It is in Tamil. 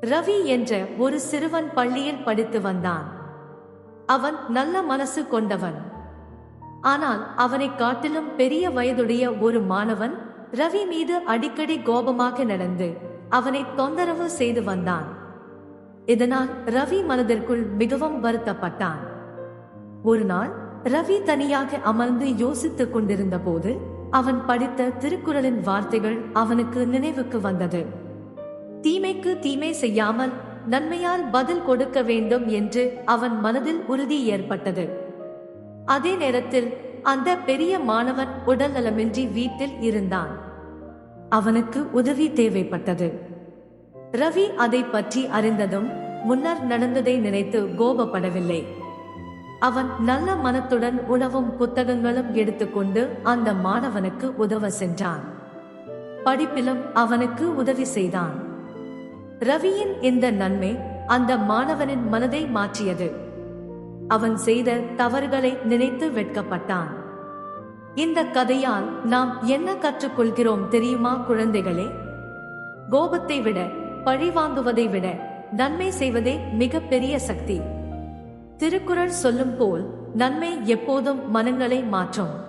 ரவி என்ற ஒரு சிறுவன் பள்ளியில் படித்து வந்தான். அவன் நல்ல மனசு கொண்டவன். ஆனால் அவனை காட்டிலும் பெரிய வயதுடைய ஒரு மாணவன் ரவி மீது அடிக்கடி கோபமாக நடந்து அவனை தொந்தரவு செய்து வந்தான். இதனால் ரவி மனதிற்குள் மிகவும் வருத்தப்பட்டான். ஒரு நாள் ரவி தனியாக அமர்ந்து யோசித்துக் கொண்டிருந்த போது அவன் படித்த திருக்குறளின் வார்த்தைகள் அவனுக்கு நினைவுக்கு வந்தது. தீமைக்கு தீமை செய்யாமல் நன்மையால் பதில் கொடுக்க வேண்டும் என்று அவன் மனதில் உறுதி ஏற்பட்டது. அதே நேரத்தில் அந்த பெரிய மாணவன் உடல் நலமின்றி வீட்டில் இருந்தான். அவனுக்கு உதவி தேவைப்பட்டது. ரவி அதை பற்றி அறிந்ததும் முன்னர் நடந்ததை நினைத்து கோபப்படவில்லை. அவன் நல்ல மனத்துடன் உணவும் புத்தகங்களும் எடுத்துக்கொண்டு அந்த மாணவனுக்கு உதவ சென்றான். படிப்பிலும் அவனுக்கு உதவி செய்தான். ரவியின் இந்த நன்மை அந்த மாணவனின் மனதை மாற்றியது. அவன் செய்த தவறுகளை நினைத்து வெட்கப்பட்டான். இந்த கதையால் நாம் என்ன கற்றுக்கொள்கிறோம் தெரியுமா குழந்தைகளே? கோபத்தை விட பழி வாங்குவதை விட நன்மை செய்வதே மிகப்பெரிய சக்தி. திருக்குறள் சொல்லும் போல் நன்மை எப்போதும் மனங்களை மாற்றும்.